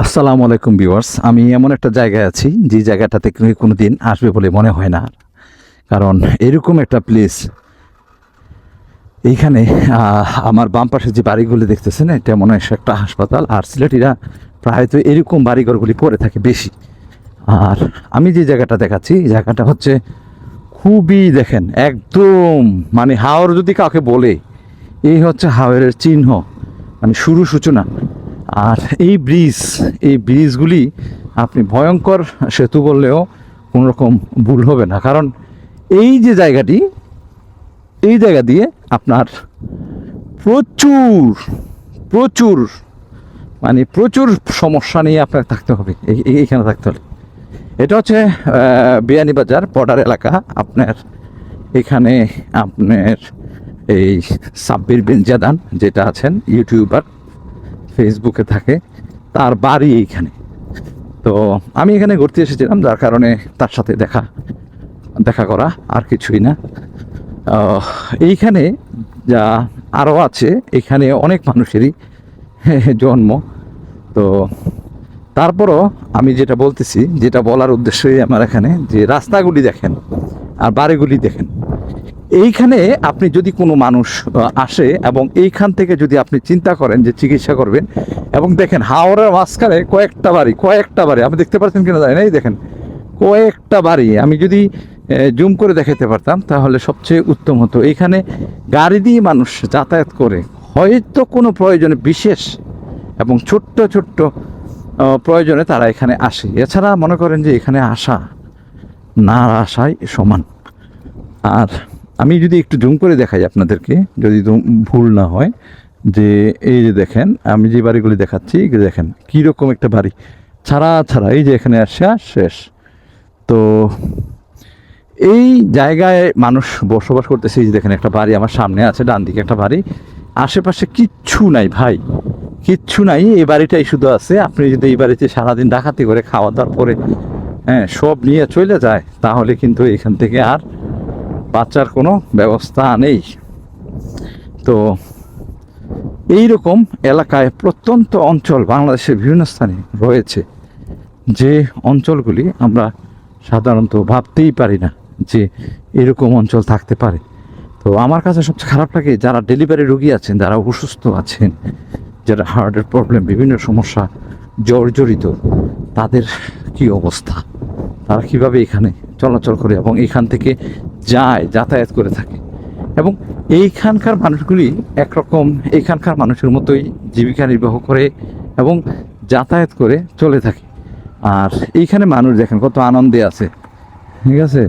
আসসালামু আলাইকুম ভিউয়ার্স। আমি এমন একটা জায়গায় আছি, যে জায়গাটাতে কোনো দিন আসবে বলে মনে হয় না। কারণ এরকম একটা প্লেস এইখানে আমার বাম পাশে যে বাড়িগুলি দেখতেছেন, এটা মনে হয় একটা হাসপাতাল। আর সিলেটিরা প্রায় তো এরকম বাড়িঘরগুলি পড়ে থাকে বেশি। আর আমি যে জায়গাটা দেখাচ্ছি জায়গাটা হচ্ছে খুবই দেখেন, একদম মানে হাওর যদি কাউকে বলে, এই হচ্ছে হাওরের চিহ্ন। মানে শুরু সূচনা। আর এই ব্রিজ, এই ব্রিজগুলি আপনি ভয়ঙ্কর সেতু বললেও কোনো রকম ভুল হবে না। কারণ এই যে জায়গাটি, এই জায়গা দিয়ে আপনার প্রচুর প্রচুর মানে প্রচুর সমস্যা নিয়ে আপনাকে থাকতে হবে, এই- এই- এইখানে থাকতে হলে। এটা হচ্ছে বিয়ানীবাজার বর্ডার এলাকা। আপনার এখানে আপনার এই সাব্বির বিন জাদান যেটা আছেন ইউটিউবার ফেসবুকে থাকে, তার বাড়ি এইখানে। তো আমি এখানে ঘুরতে এসেছিলাম, যার কারণে তার সাথে দেখা দেখা করা আর কিছুই না। এইখানে যা আরও আছে, এখানে অনেক মানুষেরই জন্ম। তো তারপরও আমি যেটা বলতেছি, যেটা বলার উদ্দেশ্যই আমার এখানে, যে রাস্তাগুলি দেখেন আর বাড়িগুলি দেখেন। এইখানে আপনি যদি কোনো মানুষ আসে এবং এইখান থেকে যদি আপনি চিন্তা করেন যে চিকিৎসা করবেন এবং দেখেন হাওড়ার মাঝখানে কয়েকটা বাড়ি কয়েকটা বাড়ি, আপনি দেখতে পাচ্ছেন কিনা জানি না, এই দেখেন, কয়েকটা বাড়ি, আমি যদি জুম করে দেখাতে পারতাম, তাহলে সবচেয়ে উত্তম হতো। এইখানে গাড়ি দিয়ে মানুষ যাতায়াত করে। হয়তো কোনো প্রয়োজনে বিশেষ এবং ছোট্ট ছোট্ট প্রয়োজনে তারা এখানে আসে। এছাড়া মনে করেন যে এখানে আসা, না আসাই সমান। আর আমি যদি একটু জুম করে দেখাই আপনাদেরকে, যদি ভুল না হয়, যে এই যে দেখেন, আমি যে বাড়িগুলি দেখাচ্ছি দেখেন কীরকম একটা বাড়ি। ছাড়া ছাড়া, এই যে এখানে আসা শেষ। তো এই জায়গায় মানুষ বসবাস করতেছে, এই যে দেখেন একটা বাড়ি আমার সামনে আছে, ডান দিকে একটা বাড়ি। আশেপাশে কিচ্ছু নাই ভাই, কিচ্ছু নাই, এই বাড়িটাই শুধু আছে। আপনি যদি এই বাড়িতে সারাদিন ডাকাতি করে খাওয়া দাওয়ার পরে হ্যাঁ সব নিয়ে চলে যায়, তাহলে কিন্তু এখান থেকে আর বাচ্চার কোনো ব্যবস্থা নেই। তো এই রকম এলাকায় প্রত্যন্ত অঞ্চল বাংলাদেশের বিভিন্ন স্থানে রয়েছে যে অঞ্চলগুলি আমরা সাধারণত ভাবতেই পারি না যে এরকম অঞ্চল থাকতে পারে। তো আমার কাছে সবচেয়ে খারাপ লাগে যারা ডেলিভারি রোগী আছেন, যারা অসুস্থ আছেন, যারা হার্টের প্রবলেম, বিভিন্ন সমস্যা, জর্জরিত, তাদের কি অবস্থা? তারা কীভাবে এখানে চলাচল করে এবং এখান থেকে যায়, যাতায়াত করে থাকে। এবং এইখানকার মানুষগুলি একরকম এইখানকার মানুষের মতোই জীবিকা নির্বাহ করে এবং যাতায়াত করে চলে থাকে। আর এইখানে মানুষ দেখেন কত আনন্দে আছে। ঠিক আছে?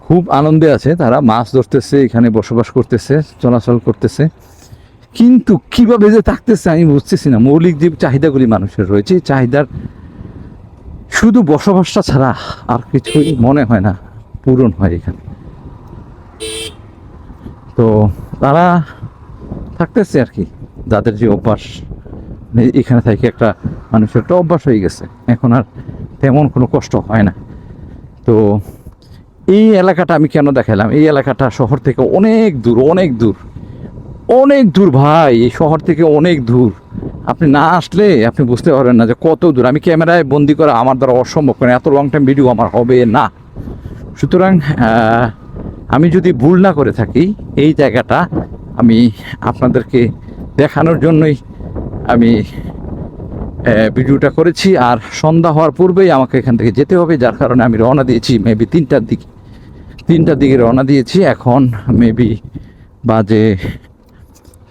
খুব আনন্দে আছে। তারা মাছ ধরতেছে, এখানে বসবাস করতেছে, চলাচল করতেছে। কিন্তু কীভাবে যে থাকতেছে আমি বুঝতেছি না। মৌলিক যে চাহিদাগুলি মানুষের রয়েছে চাহিদার শুধু বসবাসটা ছাড়া আর কিছুই মনে হয় না, পূরণ হয় এখানে। তো তারা থাকতেছে আর কি, যাদের যে অভ্যাস এখানে থেকে একটা মানুষের একটা অভ্যাস হয়ে গেছে। এখন আর তেমন কোনো কষ্ট হয় না। তো এই এলাকাটা আমি কেন দেখালাম? এই এলাকাটা শহর থেকে অনেক দূর অনেক দূর অনেক দূর ভাই, এই শহর থেকে অনেক দূর। আপনি না আসলে আপনি বুঝতে পারবেন না যে কত দূর। আমি ক্যামেরায় বন্দি করা আমার দ্বারা অসম্ভব, কারণ এত লং টাইম ভিডিও আমার হবে না। সুতরাং আমি যদি ভুল না করে থাকি, এই জায়গাটা আমি আপনাদেরকে দেখানোর জন্যই আমি ভিডিওটা করেছি। আর সন্ধ্যা হওয়ার পূর্বেই আমাকে এখান থেকে যেতে হবে, যার কারণে আমি রওনা দিয়েছি মেবি তিনটার দিকে। তিনটার দিকে রওনা দিয়েছি। এখন মেবি বাজে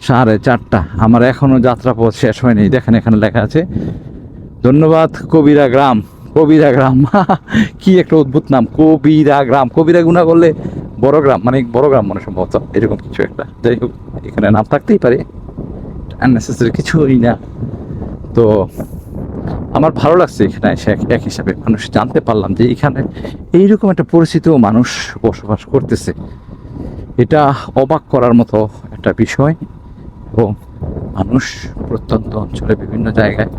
সাড়ে চারটা। আমার এখনও যাত্রাপথ শেষ হয়নি। দেখেন এখানে লেখা আছে, ধন্যবাদ কবিরা গ্রাম কবিরা গ্রাম। কি একটা অদ্ভুত নাম, কবিরা গ্রাম। কবিরা গুণা করলে বড় গ্রাম মানে বড় গ্রাম মনে সম্ভবত, এরকম কিছু একটা। যাই হোক, এখানে নাম থাকতেই পারে আননেসেসারি কিছুই না। তো আমার ভালো লাগছে এখানে এসে এক- হিসাবে। মানুষ জানতে পারলাম যে এখানে এইরকম একটা পরিচিতিও মানুষ বসবাস করতেছে। এটা অবাক করার মতো একটা বিষয়। এবং মানুষ প্রত্যন্ত অঞ্চলে বিভিন্ন জায়গায়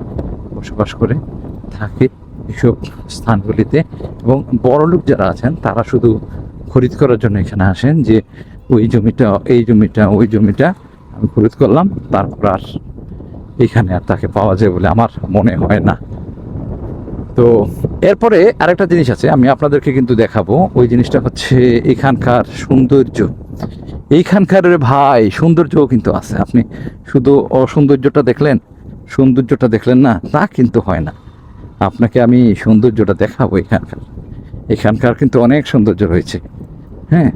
বসবাস করে থাকে এসব স্থানগুলিতে এবং বড়লোক যারা আছেন, তারা শুধু খরিদ করার জন্য এখানে আসেন যে, ওই জমিটা, এই জমিটা, ওই জমিটা আমি খরিদ করলাম, তারপর আর এখানে আর তাকে পাওয়া যায় বলে আমার মনে হয় না। তো এরপরে আরেকটা জিনিস আছে, আমি আপনাদেরকে কিন্তু দেখাবো। ওই জিনিসটা হচ্ছে এখানকার সৌন্দর্য। এইখানকার ভাই, সৌন্দর্যও কিন্তু আছে। আপনি শুধু অসৌন্দর্যটা দেখলেন, সৌন্দর্যটা দেখলেন না, তা কিন্তু হয় না। আপনাকে আমি সৌন্দর্যটা দেখাবো এখানকার। এখানকার কিন্তু অনেক সৌন্দর্য রয়েছে। হ্যাঁ?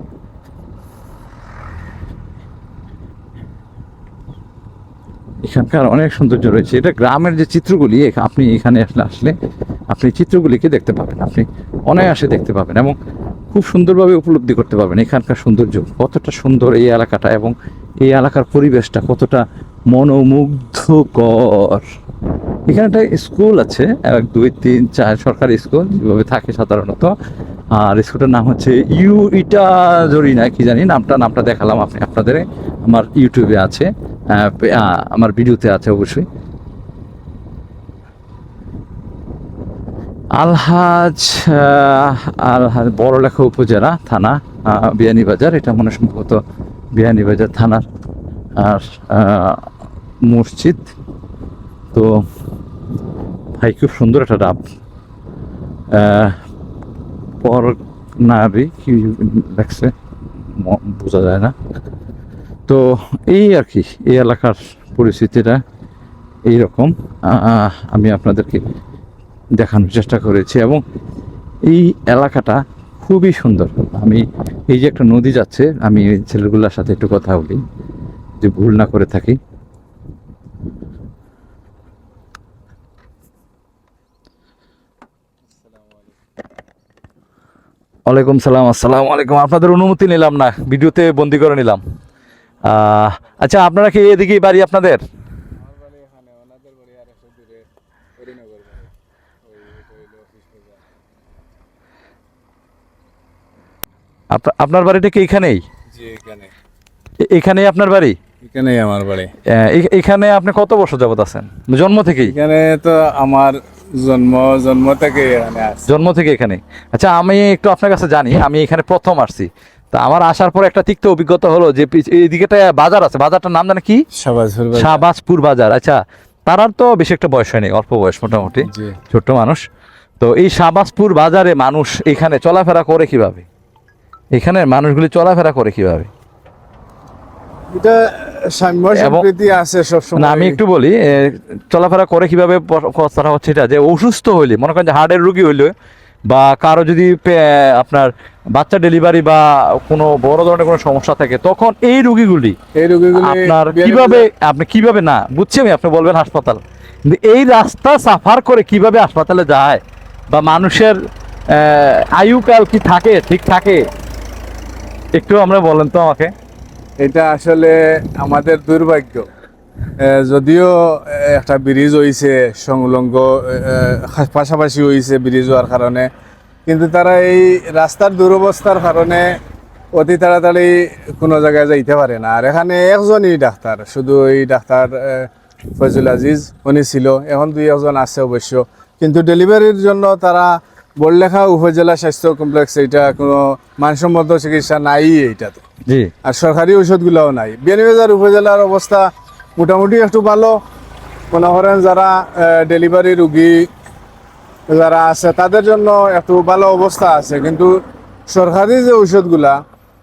এখানকার অনেক সৌন্দর্য রয়েছে। এটা গ্রামের যে চিত্রগুলি আপনি এখানে আসলে আসলে আপনি চিত্রগুলিকে দেখতে পাবেন। আপনি অনায়াসে দেখতে পাবেন এবং খুব সুন্দরভাবে উপলব্ধি করতে পারবেন এখানকার সৌন্দর্য। কতটা সুন্দর এই এলাকাটা এবং এই এলাকার পরিবেশটা কতটা মনোমুগ্ধকর। এখানে একটা স্কুল আছে, এক, দুই, তিন, চার সরকারি স্কুল, যেভাবে থাকে সাধারণত। আর স্কুলটার নাম হচ্ছে ইউ ইটা জরিনা, কি জানি নামটা নামটা দেখালাম আপনি, আপনাদের আমার ইউটিউবে আছে আমার ভিডিওতে আছে অবশ্যই। আলহাজ আলহাজ বড়লেখা উপজেলা, থানা বিয়ানীবাজার। এটা মনে সম্ভবত বিয়ানীবাজার থানার, আর মসজিদ। তো ভাই, খুব সুন্দর একটা ডাব। পর নারী, কি লাগছে বোঝা যায় না। তো এই আর কি, এই এলাকার পরিস্থিতিটা এইরকম। আমি আপনাদেরকে দেখানোর চেষ্টা করেছি এবং এই এলাকাটা খুবই সুন্দর। আমি এই যে একটা নদী যাচ্ছে, আমি ছেলেগুলোর সাথে একটু কথা বলি, যে ভুল না করে থাকি। ওয়ালাইকুম সালাম, আসসালাম আলাইকুম। আপনাদের অনুমতি নিলাম না, ভিডিওতে বন্দি করে নিলাম। আচ্ছা আপনারা কি এদিকে বাড়ি আপনাদের আপনা- আপনার বাড়িটা কি এখানেই? এখানেই আপনার বাড়ি? এখানেই আমার বাড়ি। এখানে আপনি কত বছর যাবত আছেন? জন্ম থেকেই? এখানে তো আমার জন্ম জন্ম থেকে এখানে জন্ম থেকে এখানে। আচ্ছা আমি একটু আপনার কাছে জানি আমি এখানে প্রথম আসছি। তা আমার আসার পর একটা তিক্ত অভিজ্ঞতা হলো যে একটা বাজার আছে বাজারটার নাম জানে কি? শাহবাজপুর বাজার। আচ্ছা তারার তো বেশি একটা বয়স হয়নি অল্প বয়স মোটামুটি ছোট্ট মানুষ। তো এই শাহবাজপুর বাজারে মানুষ এখানে চলাফেরা করে কীভাবে? এখানে মানুষগুলি চলাফেরা করে কীভাবে? এটা সম্প্রীতি আছে সবসময়। না আমি একটু বলি চলাফেরা করে কীভাবে কথাটা হচ্ছে এটা যে অসুস্থ হইলে মনে করেন যে হার্টের রুগী হইলে বা কারও যদি আপনার বাচ্চা ডেলিভারি বা কোনো বড় ধরনের কোনো সমস্যা থাকে তখন এই রুগীগুলি এই রোগীগুলি আপনার কীভাবে আপনি কীভাবে না বুঝছি আমি আপনি বলবেন হাসপাতাল। কিন্তু এই রাস্তা সাফার করে কীভাবে হাসপাতালে যায় বা মানুষের আয়ুকাল কি থাকে ঠিক থাকে একটু আমরা বলেন তো আমাকে। এটা আসলে আমাদের দুর্ভাগ্য। যদিও একটা ব্রিজ হইছে সংলগ্ন পাশাপাশি হইছে ব্রিজ হওয়ার কারণে। কিন্তু তারা এই রাস্তার দুরবস্থার কারণে অতি তাড়াতাড়ি কোনো জায়গায় যাইতে পারে না। আর এখানে একজনই ডাক্তার শুধু এই ডাক্তার এ, ফয়জুল আজিজ উনি ছিল। এখন দুই একজন আছে অবশ্য। কিন্তু ডেলিভারির জন্য তারা বড়লেখা উপজেলা স্বাস্থ্য কমপ্লেক্স এটা কোনো মানসম্মত চিকিৎসা নাই এইটাতে। জি। আর সরকারি ওষুধগুলোও নাই। বিয়ানীবাজার উপজেলার অবস্থা মোটামুটি একটু ভালো। মনে করেন যারা ডেলিভারি রুগী যারা আছে তাদের জন্য একটু ভালো অবস্থা আছে। কিন্তু সরকারি যে ঔষধগুলা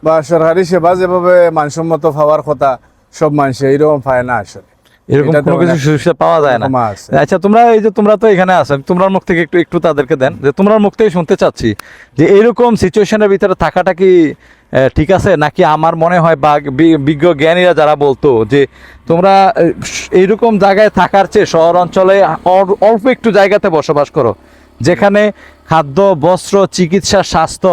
বা সরকারি সেবা যেভাবে মানসম্মত পাওয়ার কথা সব মানুষে এইরকম পায় না আসলে। এরকম কোনো কিছু সুবিধা পাওয়া যায় না। আচ্ছা তোমরা এই যে তোমরা তো এখানে তোমরা মুখ থেকে একটু একটু তাদেরকে দেন। যে তোমরা মুখ থেকে শুনতে চাচ্ছি যে এরকম সিচুয়েশনের ভিতরে থাকাটা কি ঠিক আছে? নাকি আমার মনে হয় বা বিজ্ঞ জ্ঞানীরা যারা বলতো যে তোমরা এইরকম জায়গায় থাকার চেয়ে শহর অঞ্চলে অল্প একটু জায়গাতে বসবাস করো। যেখানে খাদ্য বস্ত্র চিকিৎসা স্বাস্থ্য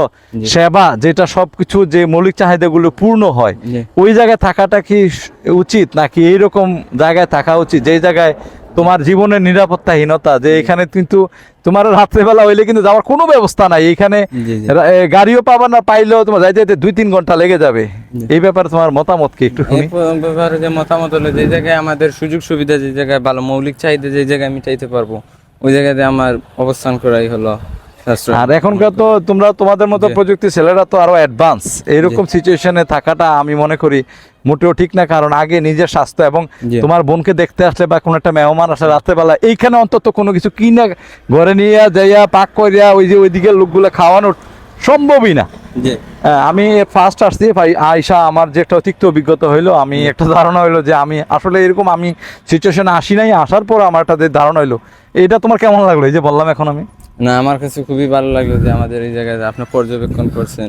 সেবা যেটা সবকিছু যে মৌলিক চাহিদাগুলো পূর্ণ হয় ওই জায়গায় থাকাটা কি উচিত নাকি এইরকম জায়গায় থাকা উচিত? যেই জায়গায় তোমার জীবনের নিরাপত্তাহীনতা যে এখানে কিন্তু তোমার রাত্রেবেলা হইলে কিন্তু যাওয়ার কোনো ব্যবস্থা নাই। এখানে গাড়িও পাবা না পাইলেও তোমার যাইতে যাইতে দুই তিন ঘণ্টা লেগে যাবে। এই ব্যাপারে তোমার মতামত কি একটু ব্যাপারে যে মতামত হলো যে জায়গায় আমাদের সুযোগ সুবিধা যে জায়গায় ভালো মৌলিক চাহিদা যে জায়গায় আমি চাইতে পারব। ওই জায়গাতে আমার অবস্থান করাই হলো আর এখনকার তো তোমরা তোমাদের মতো প্রযুক্তি ছেলেরা তো আরও অ্যাডভান্স এইরকম সিচুয়েশনে থাকাটা আমি মনে করি মোটেও ঠিক না কারণ আগে নিজের স্বাস্থ্য এবং তোমার বোনকে দেখতে আসলে বা কোনো একটা মেহমান আসলে রাত্রেবেলা এইখানে অন্তত কোনো কিছু কিনা ঘরে নিয়ে যাইয়া পাক করিয়া ওই যে ওইদিকে লোকগুলো খাওয়ানো সম্ভবই না। আমি ফার্স্ট আসছি ভাই আয়সা আমার যে একটা অতিরিক্ত অভিজ্ঞতা হইল আমি একটা ধারণা হইল যে আমি আসলে এরকম আমি সিচুয়েশনে আসি নাই আসার পর আমার একটা যে ধারণা হইল এটা তোমার কেমন লাগল? এই যে বললাম এখন আমি। না আমার কাছে খুবই ভালো লাগল যে আমাদের এই জায়গায় আপনি পর্যবেক্ষণ করছেন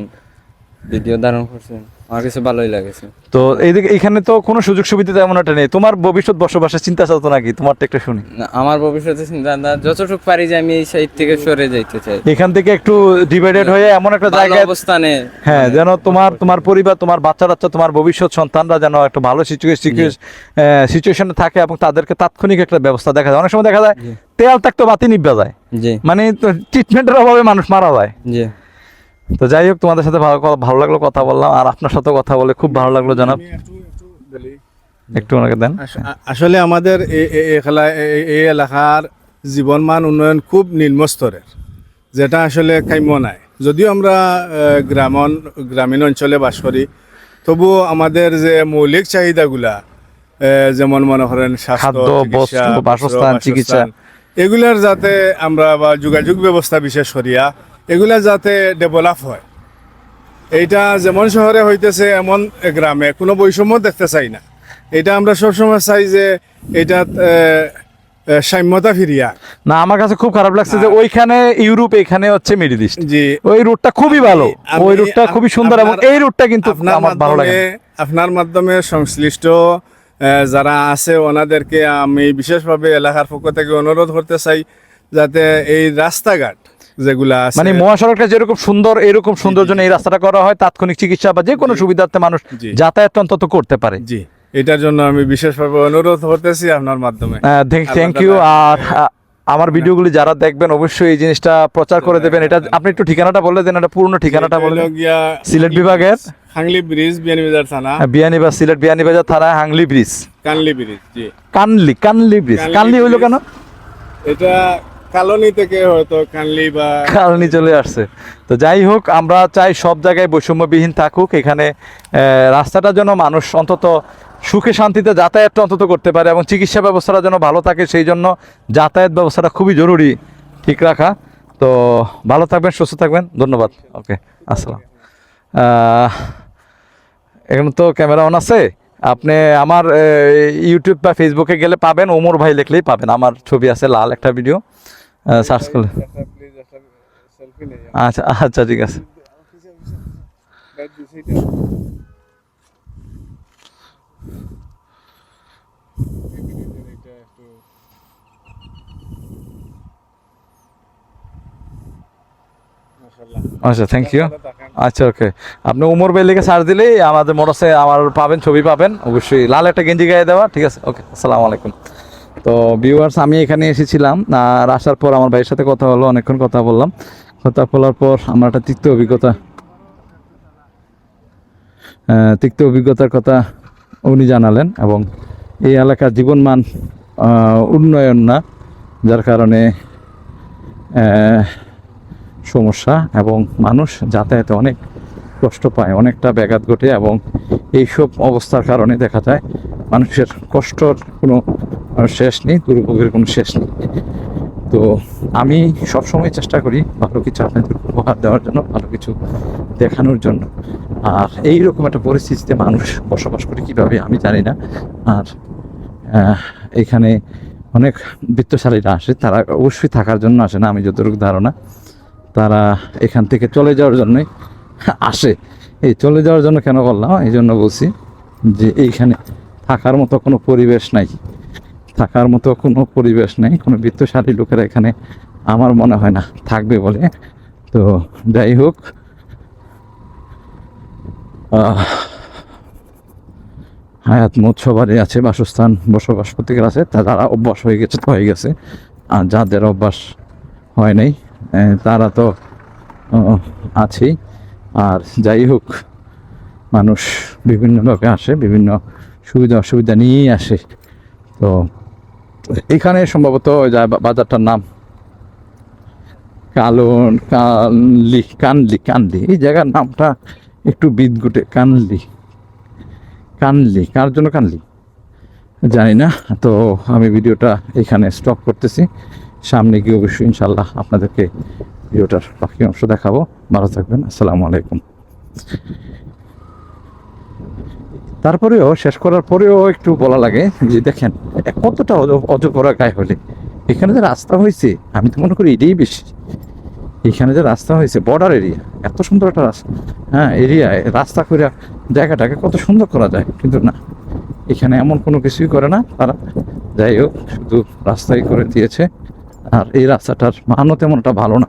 ভিডিও ধারণ করছেন। আমার কাছে ভালোই লাগেছে। তো এইদিকে এখানে তো কোনো সুযোগ সুবিধা তেমন একটা নেই। তোমার ভবিষ্যৎ বসবাসের চিন্তা নাকি? তোমারটা একটা শুনি। না আমার ভবিষ্যতে চিন্তা ভাবনা, যতটুকু পারি যে আমি এই সাইড থেকে সরে যাইতে চাই। এখান থেকে একটু ডিভাইডেড হয়ে এমন একটা জায়গায় অবস্থানে হ্যাঁ যেন তোমার তোমার পরিবার তোমার বাচ্চা বাচ্চা তোমার ভবিষ্যৎ সন্তানরা যেন একটা ভালো সিচুয়েশনে থাকে এবং তাদেরকে তাৎক্ষণিক একটা ব্যবস্থা দেখা যায়। অনেক সময় দেখা যায়। তেল থাকতো বাতি নিভা যায়। মানে ট্রিটমেন্টের অভাবে মানুষ মারা যায়। জি। তো যাই হোক তোমাদের সাথে ভালো ভালো লাগল কথা বললাম। আর আপনার সাথে কথা বলে খুব ভালো লাগল জানাব। একটু ওনাকে দেন। আসলে আমাদের এই- এলাকার জীবন জীবনমান উন্নয়ন খুব নিম্ন স্তরের যেটা আসলে কাম্য নাই। যদিও আমরা গ্রামন গ্রামীণ অঞ্চলে বাস করি তবুও আমাদের যে মৌলিক চাহিদাগুলা যেমন মনে করেন স্বাস্থ্য, বাসস্থান, চিকিৎসা। এগুলার যাতে আমরা বা যোগাযোগ ব্যবস্থা বিশেষ করিয়া এগুলা যাতে ডেভেলপ হয়। এইটা যেমন শহরে হইতেছে এমন গ্রামে কোনো বৈষম্য দেখতে চাই না। এটা আমরা সবসময় চাই যে এটা সাম্যতা ফিরিয়া। না আমার কাছে খুব খারাপ লাগছে যে ওইখানে ইউরোপ এখানে হচ্ছে মিডিল ইস্ট। জি। ওই রুটটা খুবই ভালো। ওই রুটটা খুবই সুন্দর এবং এই রুটটা কিন্তু আপনার আমার ভালো লাগে আপনার মাধ্যমে সংশ্লিষ্ট যারা আছে ওনাদেরকে আমি বিশেষভাবে এলাকার পক্ষ থেকে অনুরোধ করতে চাই যাতে এই রাস্তাঘাট যেগুলা আছে। মানে মহাসড়কটা যেরকম সুন্দর এরকম সুন্দর জন্য এই রাস্তাটা করা হয় তাৎক্ষণিক চিকিৎসা বা যে কোনো সুবিধার্থে মানুষ। যাতায়াত অন্তত করতে পারে। জি এটার জন্য আমি বিশেষভাবে অনুরোধ করতেছি আপনার মাধ্যমে। Thank you. আর আমার ভিডিওগুলি যারা দেখবেন অবশ্যই এই জিনিসটা প্রচার করে দেবেন। এটা আপনি একটু ঠিকানাটা বলে দেন এটা পুরনো ঠিকানাটা বলে সিলেট বিভাগের? হাংলি ব্রিজ বিয়ানীবাজার থানা। বিয়ানীবাজার সিলেট বিয়ানীবাজার থানা হাংলি ব্রিজ। কানলি ব্রিজ জি। কানলি কানলি ব্রিজ। কানলি হইল কেন? এটা কালনি থেকে হয়তো কানলি বা কালনি চলে আসছে। তো যাই হোক, আমরা চাই সব জায়গায় বৈষম্যবিহীন থাকুক। এখানে রাস্তাটা যেন মানুষ অন্তত সুখে শান্তিতে যাতায়াতটা অন্তত করতে পারে এবং চিকিৎসা ব্যবস্থাটা যেন ভালো থাকে, সেই জন্য যাতায়াত ব্যবস্থাটা খুবই জরুরি। ঠিক রাখা। তো ভালো থাকবেন, সুস্থ থাকবেন। ধন্যবাদ। ওকে, আসসালাম। এখন তো ক্যামেরা অন আছে। আপনি আমার ইউটিউব বা ফেসবুকে গেলে পাবেন, ওমর ভাই লিখলেই পাবেন। আমার ছবি আছে, লাল একটা ভিডিও। সার্চ করলে। আচ্ছা আচ্ছা ঠিক আছে। আচ্ছা থ্যাংক ইউ আচ্ছা ওকে আপনি উমর লিখে সার্চ দিলেই আমাদের মোটরসে আমার পাবেন, ছবি পাবেন। অবশ্যই লাল একটা গেঞ্জি গায়ে দেওয়া, ঠিক আছে? ওকে আসসালামু আলাইকুম। তো ভিউয়ার্স আমি এখানে এসেছিলাম, আর আসার পর আমার ভাইয়ের সাথে কথা হলো, অনেকক্ষণ কথা বললাম। কথা বলার পর আমার একটা তিক্ত অভিজ্ঞতা তিক্ত অভিজ্ঞতার কথা উনি জানালেন, এবং এই এলাকার জীবনমান উন্নয়ন না, যার কারণে সমস্যা, এবং মানুষ যাতায়াতে অনেক কষ্ট পায়, অনেকটা ব্যাঘাত ঘটে, এবং এইসব অবস্থার কারণে দেখা যায়, মানুষের কষ্টর কোনো শেষ নেই, দুর্ভোগের কোনো শেষ নেই। তো আমি সবসময় চেষ্টা করি ভালো কিছু আপনাদের উপহার দেওয়ার জন্য, ভালো কিছু দেখানোর জন্য। আর এই রকম একটা পরিস্থিতিতে মানুষ বসবাস করে কীভাবে আমি জানি না। আর এখানে অনেক বৃত্তশালীরা আসে, তারা অবশ্যই থাকার জন্য আসে না, আমি যতটুকু ধারণা। তারা এখান থেকে চলে যাওয়ার জন্যই আসে। এই চলে যাওয়ার জন্য কেন বললাম? এই জন্য বলছি যে এইখানে থাকার মতো কোনো পরিবেশ নাই। থাকার মতো কোনো পরিবেশ নেই, কোনো বৃত্তশালী লোকেরা এখানে আমার মনে হয় না থাকবে বলে। তো যাই হোক হায়াত মোট সবারই আছে, বাসস্থান, বসবাস প্রত্যেকের আছে, তা যারা অভ্যাস হয়ে গেছে তো হয়ে গেছে। আর যাদের অভ্যাস হয় নাই তারা তো আছেই। আর যাই হোক, মানুষ বিভিন্নভাবে আসে, বিভিন্ন সুবিধা অসুবিধা নিয়েই আসে। তো এখানে সম্ভবত বাজারটার নাম। কালন কানলি কানলি কানলি। এই জায়গার নামটা একটু বিদগুটে কানলি। কানলি, কার জন্য কানলি? জানি না, তো আমি ভিডিওটা এখানে স্টপ করতেছি। সামনে গিয়ে অবশ্যই ইনশাল্লাহ আপনাদেরকে ভিডিওটার বাকি অংশ দেখাবো। ভালো থাকবেন, আসসালামু আলাইকুম। তারপরেও শেষ করার পরেও একটু বলা লাগে যে দেখেন কতটা অজ- অজপরা গায়ে হলে। এখানে যে রাস্তা হয়েছে, আমি তো মনে করি এটাই বেশি। এখানে যে রাস্তা হয়েছে বর্ডার এরিয়া এত সুন্দর একটা রাস্তা। হ্যাঁ এরিয়া রাস্তা করে জায়গাটাকে কত সুন্দর করা যায়, কিন্তু না। এখানে এমন কোনো কিছুই করে না, তারা যাই হোক, শুধু রাস্তাই করে দিয়েছে। আর এই রাস্তাটার মানও তেমন একটা ভালো না।